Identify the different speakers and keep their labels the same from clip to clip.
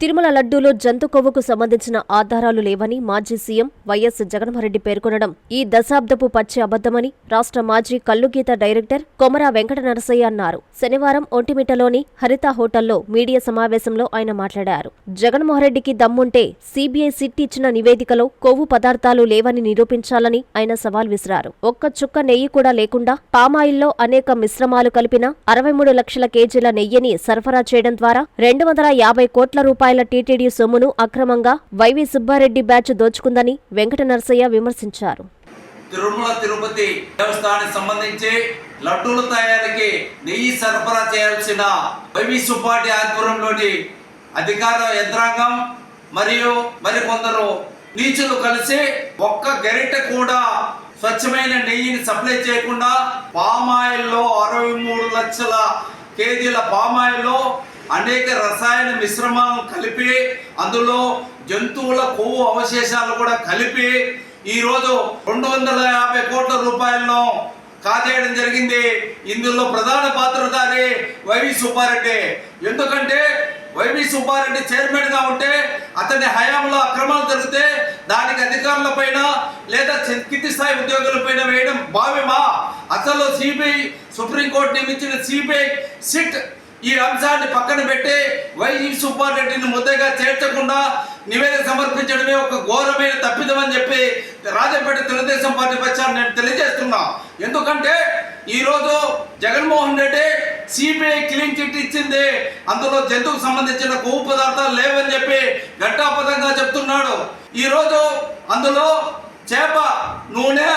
Speaker 1: తిరుమల లడ్డూలో జంతు కొవ్వుకు సంబంధించిన ఆధారాలు లేవని మాజీ సీఎం వైఎస్ జగన్మోహన్రెడ్డి పేర్కొనడం ఈ దశాబ్దపు పచ్చి అబద్దమని రాష్ట్ర మాజీ కల్లుగీత డైరెక్టర్ కొమరా వెంకట నరసయ్య అన్నారు. శనివారం ఒంటిమిటలోని హరిత హోటల్లో మీడియా సమావేశంలో ఆయన మాట్లాడారు. జగన్మోహన్రెడ్డికి దమ్ముంటే సీబీఐ సిట్ ఇచ్చిన నివేదికలో కొవ్వు పదార్థాలు లేవని నిరూపించాలని ఆయన సవాల్ విసిరారు. ఒక్క చుక్క నెయ్యి కూడా లేకుండా పామాయిల్లో అనేక మిశ్రమాలు కలిపిన అరవై మూడు లక్షల కేజీల నెయ్యిని సరఫరా చేయడం ద్వారా రెండు వందల యాభై కోట్ల రూపాయలు టీటీడీ సొమ్మును అక్రమంగా వైవి సుబ్బారెడ్డి బ్యాచ్ దోచుకుందని వెంకట నరసయ్య విమర్శించారు.
Speaker 2: తిరుమల తిరుపతి దేవస్థానానికి సంబంధించి లడ్డూల తయారీకి నెయ్యి సరఫరా చేయాల్సిన వైవి సుబ్బాటి ఆధ్వర్యంలోని అధికార యంత్రాంగం మరియు మరికొందరు నీచులు కలిసి ఒక్క గరిట కూడా స్వచ్ఛమైన నెయ్యిని సప్లై చేయకుండా పామాయిల్లో అరవై మూడు లక్షల కేజీల పామాయిల్లో అనేక రసాయన మిశ్రమాలను కలిపి అందులో జంతువుల కొవ్వు అవశేషాలు కూడా కలిపి ఈరోజు రెండు వందల యాభై కోట్ల రూపాయలను కాజేయడం జరిగింది. ఇందులో ప్రధాన పాత్రధారి వైవి సుబ్బారెడ్డి. ఎందుకంటే వైవి సుబ్బారెడ్డి చైర్మన్గా ఉంటే అతని హయాంలో అక్రమాలు జరిగితే దానికి అధికారుల పైన లేదా చి- కింది స్థాయి ఉద్యోగుల పైన వేయడం భావ్యమా? అసలు సిబిఐ సుప్రీంకోర్టు నియమించిన సిబిఐ సిట్ ఈ అంశాన్ని పక్కన పెట్టి వైజీ సుబ్బారెడ్డిని ముద్దగా చేర్చకుండా నివేదిక సమర్పించడమే ఒక ఘోరమైన తప్పిదమని చెప్పి రాజంపేట తెలుగుదేశం పార్టీ పక్షాన్ని నేను తెలియజేస్తున్నా. ఎందుకంటే ఈరోజు Jaganmohan Reddy CBI clean chit ఇచ్చింది. అందులో జంతువుకు సంబంధించిన కొవ్వు పదార్థాలు లేవని చెప్పి ఘట్టాపదంగా చెప్తున్నాడు. ఈరోజు అందులో చేప నూనె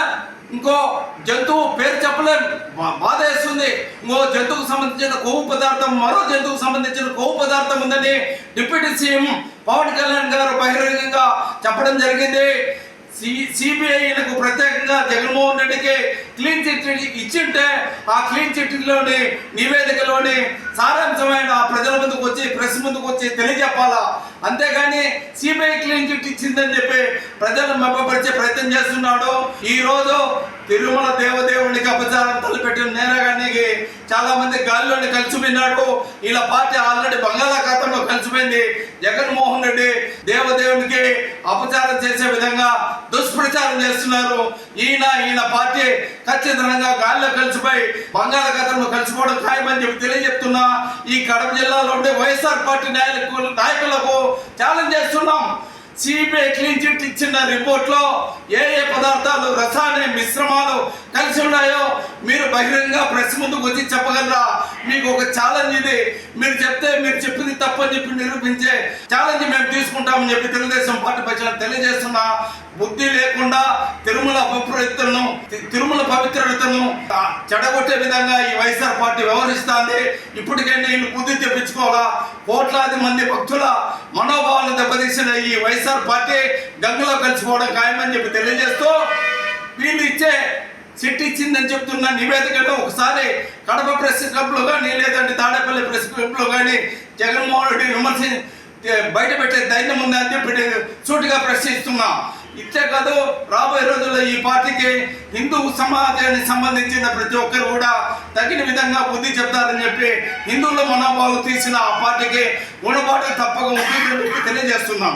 Speaker 2: ఇంకో జంతువు పేరు చెప్పలేం. బా- బాధ వేస్తుంది. ఇంకో జంతువుకు సంబంధించిన కొవ్వు పదార్థం మరో జంతువుకు సంబంధించిన కొవ్వు పదార్థం ఉందని డిప్యూటీ సీఎం పవన్ కళ్యాణ్ గారు బహిరంగంగా చెప్పడం జరిగింది. సిబిఐలకు ప్రత్యేకంగా జగన్మోహన్ రెడ్డికి క్లీన్ చిట్ ఇచ్చింటే ఆ క్లీన్ చిట్లోని నివేదికలోని సారాంశమైన ప్రజల ముందుకు వచ్చి ప్రెస్ ముందుకు వచ్చి తెలియజెప్పాలా? అంతేగాని సిబిఐ క్లీన్ చిట్ ఇచ్చిందని చెప్పి ప్రజలను మెప్పపరిచే ప్రయత్నం చేస్తున్నాడు. ఈ రోజు తిరుమల దేవదేవునికి అపచారం తలపెట్టిన నేరగానికి చాలా మంది గాలిలోని కలిసిపోయినాడు. ఇలా పార్టీ ఆల్రెడీ బంగాళాఖాతంలో కలిసిపోయింది. జగన్మోహన్ రెడ్డి దేవదేవునికి అపచారం చేసే విధంగా దుష్ప్రచారం చేస్తున్నారు. ఈయన ఈయన పార్టీ ఖచ్చితంగా గాలిలో కలిసిపోయి బంగాళాఖాతంలో కలిసిపోవడం ఖాయమని చెప్పి తెలియజెప్తున్నా. ఈ కడప జిల్లాలో ఉండే వైఎస్ఆర్ పార్టీ నాయకులకు నాయకులకు ఛాలెంజ్ చేస్తున్నాం. సిబిఐ క్లీన్ చిట్ ఇచ్చిన రిపోర్ట్లో ఏ ఏ పదార్థాలు రసాయన మిశ్రమాలు కలిసి ఉన్నాయో మీరు బహిరంగ ప్రెస్ ముందుకు వచ్చి చెప్పగలరా? మీకు ఒక ఛాలెంజ్ ఇది. మీరు చెప్తే మీరు చెప్పింది తప్పని చెప్పి నిరూపించే ఛాలెంజ్ మేము తీసుకుంటామని చెప్పి తెలుగుదేశం పార్టీ పక్షాన్ని తెలియజేస్తున్నా. బుద్ధి లేకుండా తిరుమల పవిత్రతను తిరుమల పవిత్రతను చెడగొట్టే విధంగా ఈ వైఎస్ఆర్ పార్టీ వ్యవహరిస్తుంది. ఇప్పటికైనా వీళ్ళు బుద్ధి తెప్పించుకోవాలా? కోట్లాది మంది భక్తుల మనోభావాలను దెబ్బతీసిన ఈ వైఎస్ఆర్ పార్టీ గంగలో కలిసిపోవడం ఖాయమని చెప్పి తెలియజేస్తూ వీళ్ళు ఇచ్చే సిట్ ఇచ్చిందని చెప్తున్న నివేదికలో ఒకసారి కడప ప్రెస్ క్లబ్లో కానీ లేదంటే తాడేపల్లి ప్రెస్ క్లబ్లో కానీ జగన్మోహన్ రెడ్డి విమర్శ బయట పెట్టే ధైర్యం ఉందని చెప్పి సూటిగా ప్రశ్నిస్తున్నా. ఇచ్చే కాదు రాబోయే రోజుల్లో ఈ పార్టీకి హిందూ సమాజానికి సంబంధించిన ప్రతి ఒక్కరు కూడా తగిన విధంగా బుద్ధి చెప్తారని చెప్పి హిందువుల మనోభావం తీసిన ఆ పార్టీకి గుణపాఠం తప్పక ఉంటుంది తెలియజేస్తున్నాం.